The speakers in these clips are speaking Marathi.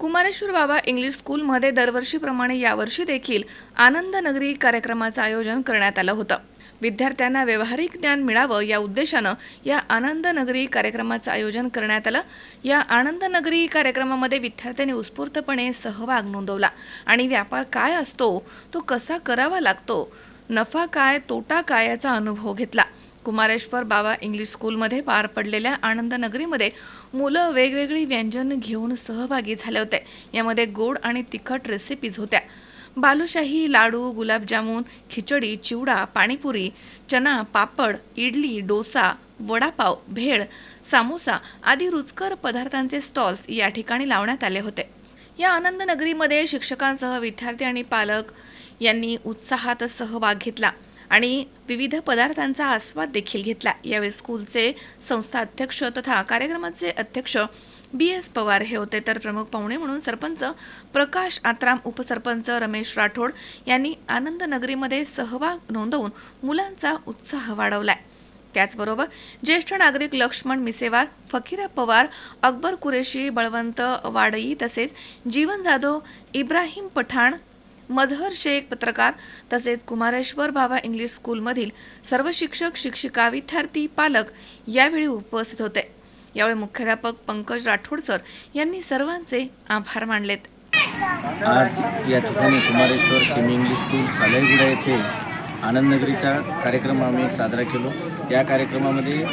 कुमारेश्वर बाबा इंग्लिश स्कूलमध्ये दरवर्षीप्रमाणे यावर्षी देखील आनंद नगरी कार्यक्रमाचं आयोजन करण्यात आलं होतं. विद्यार्थ्यांना व्यावहारिक ज्ञान मिळावं या उद्देशानं या आनंद नगरी कार्यक्रमाचं आयोजन करण्यात आलं. या आनंद नगरी कार्यक्रमामध्ये विद्यार्थ्यांनी उत्स्फूर्तपणे सहभाग नोंदवला. आणि व्यापार काय असतो तो कसा करावा लागतो नफा काय तोटा काय याचा अनुभव घेतला. कुमारेश्वर बाबा इंग्लिश स्कूलमध्ये पार पडलेल्या आनंदनगरीमध्ये मुलं वेगवेगळी व्यंजन घेऊन सहभागी झाले होते. यामध्ये गोड आणि तिखट रेसिपीज होत्या. बालुशाही लाडू गुलाबजामुन खिचडी चिवडा पाणीपुरी चना पापड इडली डोसा वडापाव भेळ सामोसा आदी रुचकर पदार्थांचे स्टॉल्स या ठिकाणी लावण्यात आले होते. या आनंदनगरीमध्ये शिक्षकांसह विद्यार्थी आणि पालक यांनी उत्साहात सहभाग घेतला. आणि विविध पदार्थांचा आस्वाद देखील घेतला. यावेळी स्कूलचे संस्था अध्यक्ष तथा कार्यक्रमाचे अध्यक्ष बी एस पवार हे होते. तर प्रमुख पाहुणे म्हणून सरपंच प्रकाश आत्राम उपसरपंच रमेश राठोड यांनी आनंद नगरीमध्ये सहभाग नोंदवून मुलांचा उत्साह वाढवलाय. त्याचबरोबर ज्येष्ठ नागरिक लक्ष्मण मिसेवार फकीरा पवार अकबर कुरेशी बळवंत वाडई तसेच जीवन जाधव इब्राहिम पठाण मजहर शेख पत्रकार तसेच कुमारेश्वर बाबा इंग्लिश स्कूलमधील सर्व शिक्षक शिक्षिका विद्यार्थी पालक यावेळी उपस्थित होते. यावेळी मुख्याध्यापक पंकज राठोड सर यांनी सर्वांचे आभार मानलेत. आज या ठिकाणी Kumareshwar semi English school Salaiguda येथे आनंदनगरीचा कार्यक्रम आम्ही साजरा केलो. या कार्यक्रमामध्ये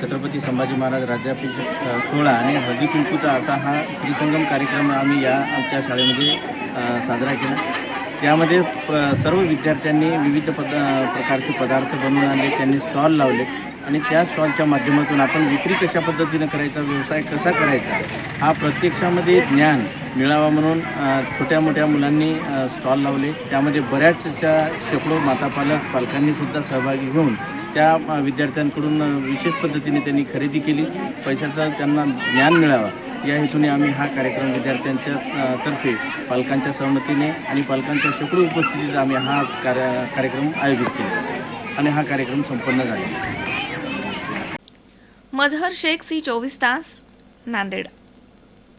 छत्रपती संभाजी महाराज राज्याभिषेक सोहळा आणि हळदी कुंकूचा असा हा त्रिसंगम कार्यक्रम आम्ही या आमच्या शाळेमध्ये साजरा केला. यामध्ये प सर्व विद्यार्थ्यांनी विविध पद प्रकारचे पदार्थ बनवून आणले त्यांनी स्टॉल लावले आणि त्या स्टॉलच्या माध्यमातून आपण विक्री कशा पद्धतीनं करायचा व्यवसाय कसा करायचा हा प्रत्यक्षामध्ये ज्ञान मिळावा म्हणून छोट्या मोठ्या मुलांनी स्टॉल लावले. त्यामध्ये बऱ्याचशा शेकडो मातापालक पालकांनीसुद्धा सहभागी घेऊन त्या विद्यार्थ्यांकडून विशेष पद्धतीने त्यांनी खरेदी केली. पैशाचं त्यांना ज्ञान मिळावा. या हेतूने आम्ही हा कार्यक्रम विद्यार्थ्यांच्या तर्फे पालकांच्या सहमतीने आणि पालकांच्या शेकडो उपस्थितीत आम्ही हा कार्य कार्यक्रम आयोजित केला आणि हा कार्यक्रम संपन्न झाला. मजहर शेख सी चोवीस तास नांदेड.